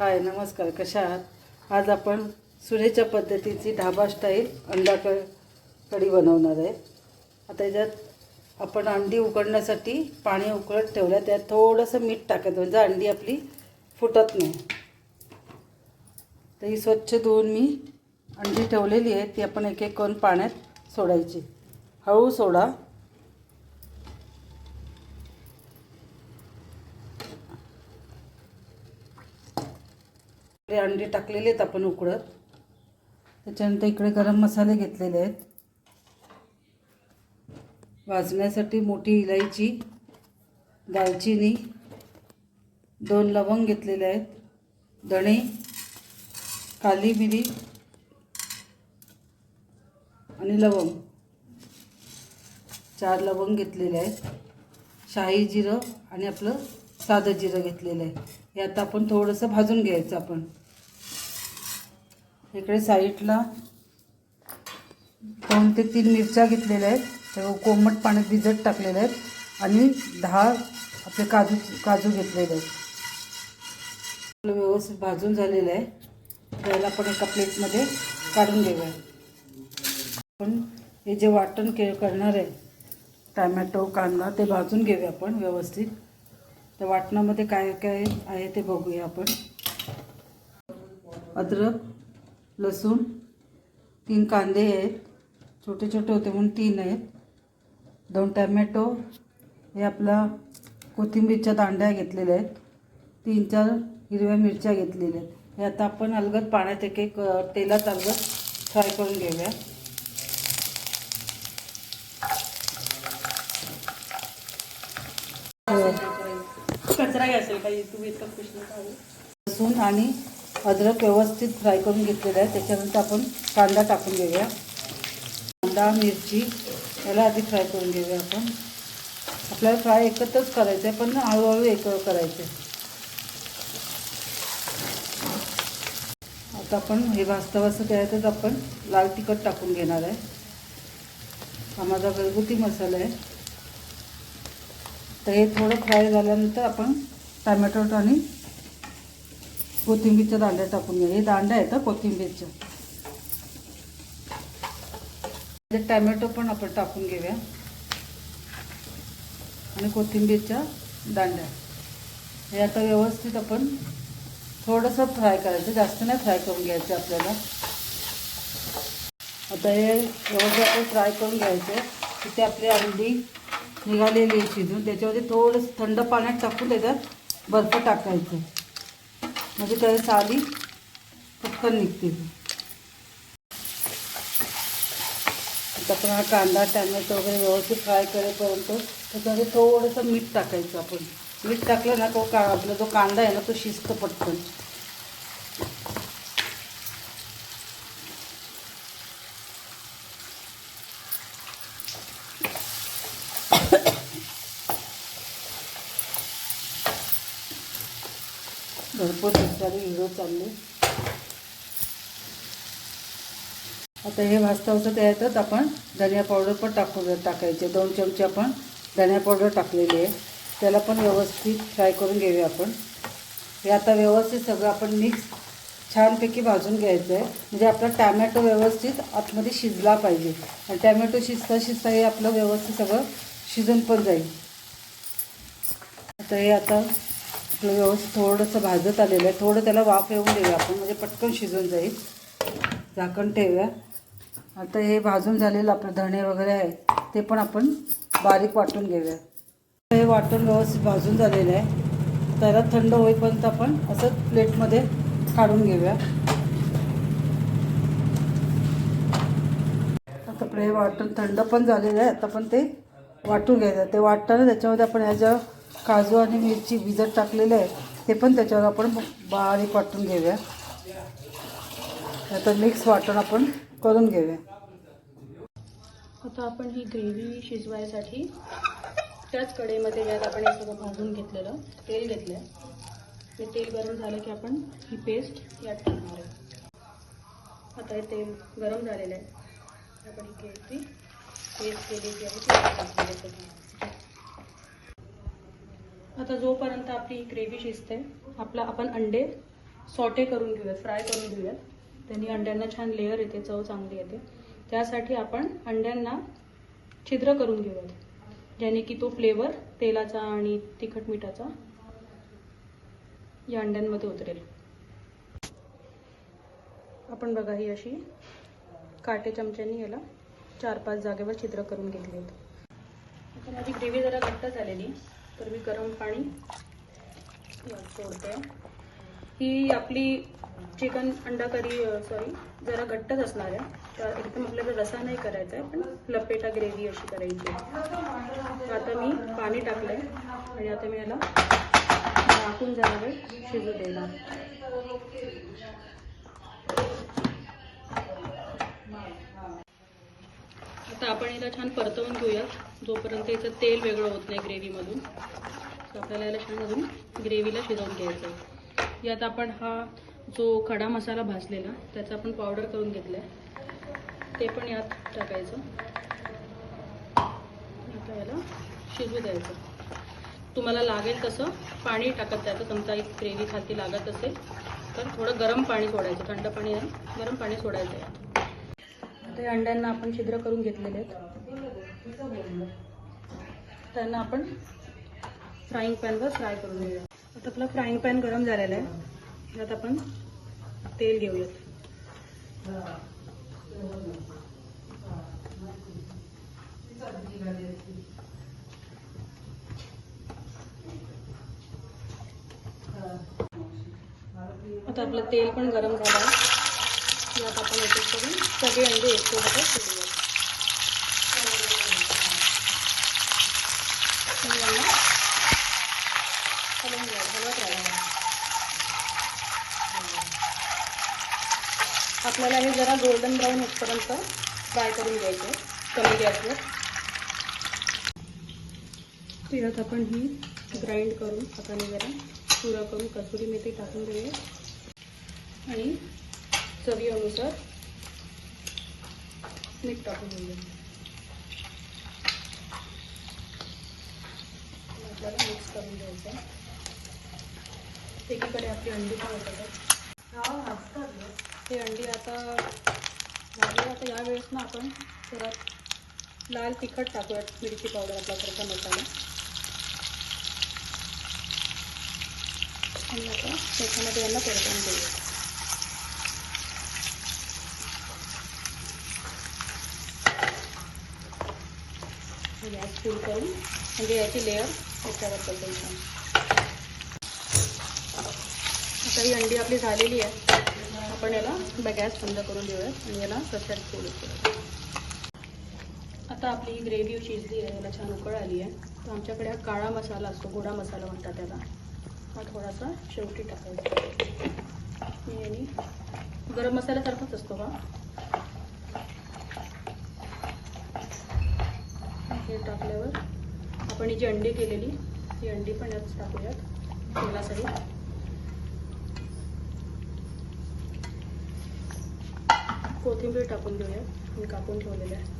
हाय नमस्कार कशा आहात? आज आपण सुरेच्या पद्धतीची ढाबा स्टाईल अंडा क कढी बनवणार आहे. आता याच्यात आपण अंडी उकडण्यासाठी पाणी उकळत ठेवलं त्यात थोडंसं मीठ टाकायचं म्हणजे अंडी आपली फुटत नाही. तर ही स्वच्छ धुवून मी अंडी ठेवलेली आहे ती आपण एक एक करून पाण्यात सोडायची. हळू सोडा. इकडे अंडे टाकलेले आहेत आपण उकडत. त्याच्यानंतर इकडे गरम मसाले घेतलेले आहेत. भाजण्यासाठी मोठी इलायची दालचिनी दोन लवंग घेतलेले आहेत धणे काली मिरी आणि लवंग. चार लवंग घेतलेले आहेत. शाही जिरं आणि आपलं साधं जिरं घेतलेलं आहे. हे आता आपण थोडंसं भाजून घ्यायचं आपण. इकडे साईडला दोन ते तीन मिरच्या घेतलेल्या आहेत. त्या कोमट पाण्यात भिजत टाकलेल्या आहेत आणि दहा आपले काजू काजू घेतलेले आहेत. आपलं व्यवस्थित भाजून झालेलं आहे. त्याला आपण एका प्लेटमध्ये काढून घेऊया. आपण हे जे वाटण के करणार आहे टॅमॅटो कांदा ते भाजून घेऊया आपण व्यवस्थित. त्या वाटणामध्ये काय काय आहे ते बघूया आपण. अद्रक लसूण तीन कांदे आहेत छोटे छोटे होते म्हणून तीन आहेत. दोन टॅमॅटो हे आपला कोथिंबीरच्या दांड्या घेतलेल्या आहेत. तीन चार हिरव्या मिरच्या घेतलेल्या आहेत. हे आता आपण अलगद पाण्यात एक एक तेलात अलगद फ्राय करून घेऊया. कचरा घ्यायचा काही तुम्ही इतका. लसूण आणि अद्रक व्यवस्थित फ्राय करून घेतलेलं आहे. त्याच्यानंतर आपण कांदा टाकून घेऊया. कांदा मिरची याला आधी फ्राय करून घेऊया आपण. आपल्याला फ्राय एकत्रच करायचं आहे पण हळूहळू एक करायचं आहे. आता आपण हे वास्तवाचं भाजता त्याच्यातच आपण लाल तिखट टाकून घेणार आहे. हा माझा घरगुती मसाला आहे. तर हे थोडं फ्राय झाल्यानंतर आपण टॅमॅटो आणि कोथिंबीरच्या दांड्या टाकून घ्या. हे दांड्या आहेत हं कोथिंबीरच्या. टॅमॅटो पण आपण टाकून घेऊया. आणि कोथिंबीरच्या दांड्या. हे आता व्यवस्थित आपण थोडंसं फ्राय करायचं जास्त नाही फ्राय करून घ्यायचं आपल्याला. आता हे व्यवस्थित आपण फ्राय करून घ्यायचं तिथे आपली अंडी निघालेली आहे शिजून. त्याच्यामध्ये थोडंसं थंड पाण्यात टाकून त्याच्यात बर्फ टाकायचं म्हणजे त्या साली पटकन निघतील आता आपण हा कांदा टॅमॅटो वगैरे व्यवस्थित फ्राय करेपर्यंत त्याच्यामध्ये थोडंसं मीठ टाकायचं आपण. मीठ टाकलं ना तो का आपला जो कांदा आहे ना तो शिस्त पटकन. भरपूर दिवसाने व्हिडिओ चालले. आता हे भाजता होतं त्याच्यातच आपण धनिया पावडर पण टाकू टाकायचे. दोन चमचे आपण धनिया पावडर टाकलेली आहे. त्याला पण व्यवस्थित फ्राय करून घेऊया आपण. हे आता व्यवस्थित सगळं आपण मिक्स छानपैकी भाजून घ्यायचं आहे. म्हणजे आपला टॅमॅटो व्यवस्थित आतमध्ये शिजला पाहिजे. आणि टॅमॅटो शिजता शिजता हे आपलं व्यवस्थित सगळं शिजून पण जाईल. आता हे आता आपलं व्यवस्थित थोडंसं भाजत आलेलं आहे. थोडं त्याला वाफ येऊन देऊया आपण. म्हणजे पटकन शिजून जाईल. झाकण ठेवूया. आता हे भाजून झालेलं आपलं धणे वगैरे आहे ते पण आपण बारीक वाटून घेऊया. हे वाटून व्यवस्थित भाजून झालेलं आहे. त्याला थंड होईपर्यंत आपण असं प्लेटमध्ये काढून घेऊया. आता हे वाटून थंड पण झालेलं आहे. आता पण ते वाटून घ्यायचं. ते वाटताना त्याच्यामध्ये आपण ह्या ज्या काजू आणि मिरची भिजत टाकलेले आहे ते पण त्याच्यावर आपण बारीक वाटून घेऊया. आता मिक्स वाटण आपण करून घेऊया. आता आपण ही ग्रेव्ही शिजवायसाठी त्याच कढईमध्ये यात आपण हे सगळं भाजून घेतलेलं तेल घेतलं आहे ते तेल गरम झालं की आपण ही पेस्ट यात टाकणार आहे. आता हे तेल गरम झालेलं आहे. आपण ही ग्रेव्ही पेस्ट केली जी आहे ती आता जोपर्यंत आपली ग्रेव्ही शिजते आपला आपण अंडे सॉटे करून घेऊयात फ्राय करून घेऊयात. त्यांनी अंड्यांना छान लेअर येते चव चांगली येते. त्यासाठी आपण अंड्यांना छिद्र करून घेऊयात ज्याने की तो फ्लेवर तेलाचा आणि तिखट मिठाचा या अंड्यांमध्ये उतरेल. आपण बघा ही अशी काटे चमच्यानी याला चार पाच जागेवर छिद्र करून घेतली आहेत आता माझी ग्रेव्ही जरा घट्ट झालेली. तर मी गरम पाणी सोडते. ही आपली चिकन अंडा करी सॉरी जरा घट्टच असणार आहे. तर एकदम आपल्याला रसा नाही करायचा आहे पण लपेटा ग्रेव्ही अशी करायची आहे. आता मी पाणी टाकलं आहे आणि आता मी याला झाकून जरा वेळ शिजू देणार. आपण याला छान परतवून घेऊयात जोपर्यंत याचं तेल वेगळं होत नाही ग्रेव्हीमधून. तर आपल्याला याला छान अजून ग्रेव्हीला शिजवून घ्यायचं आहे. यात आपण हा जो खडा मसाला भाजलेला त्याचा आपण पावडर करून घेतला आहे ते पण यात टाकायचं. आता याला शिजू द्यायचं. तुम्हाला लागेल तसं पाणी टाकत जायचं तुमचा एक ग्रेव्ही खालती लागत असेल तर थोडं गरम पाणी सोडायचं. थंड पाणी नाही गरम पाणी सोडायचं आहे. आता या अंड्यांना आपण छिद्र करून घेतलेले आहेत. त्यांना आपण फ्राईंग पॅनवर फ्राय करून घेऊया. आता आपला फ्राईंग पॅन गरम झालेला आहे. यात आपण तेल घेऊयात. आता आपलं तेल पण गरम झालं आहे. यात आपण एक एक करून सगळे अंडे एक सोबतच आणि हलवून घ्या हलवत आपल्याला हे जरा गोल्डन ब्राऊन होतपर्यंत फ्राय करून घ्यायचं कमी गॅसवर. तर यात आपण ही ग्राइंड करून हाताने जरा पुरा करून कसुरी मेथी टाकून देऊया आणि चवीनुसार मीठ टाकून घेऊया आपल्याला मिक्स करून घ्यायचं. एकीकडे आपली अंडी पण होतात हे अंडी आता झाली आता यावेळेस ना आपण जरा लाल तिखट टाकूयात. मिरची पावडर आपल्याकडचा मसाला. आणि आता त्याच्यामध्ये यांना परतून देऊया. गॅस फुल करून म्हणजे याची लेअर त्याच्यावर बदलायची आता ही अंडी आपली झालेली आहे. आपण याला गॅस बंद करून देऊयात आणि याला प्रसार फोड आता आपली ही ग्रेव्ही शिजली आहे याला छान उकळ आली आहे. तर आमच्याकडे हा काळा मसाला असतो गोडा मसाला म्हणतात त्याला. हा थोडासा शेवटी टाकायचा. मी गरम मसाल्यासारखाच असतो का हे टाकल्यावर आपण ही जी अंडी केलेली ही अंडी पण यात टाकूयात. तेलासाठी कोथिंबीर टाकून घेऊयात. मी कापून ठेवलेल्या आहे.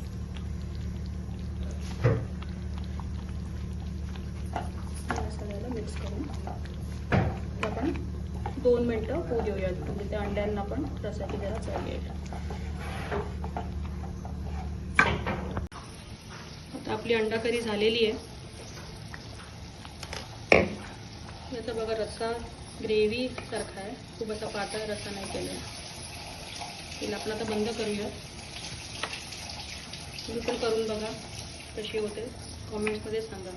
सगळ्याला मिक्स करून. आपण दोन मिनटं होऊ देऊयात. म्हणजे त्या अंड्यांना पण रसाची जरा चव येईल आता आपली अंडा करी झालेली आहे. याचा बघा रस्सा ग्रेव्ही सारखा आहे. खूप असा पातळ रस्सा नाही केला तिला आपण आता बंद करूया. तुम्ही पण करून बघा कशी होते. कॉमेंट्समध्ये सांगा.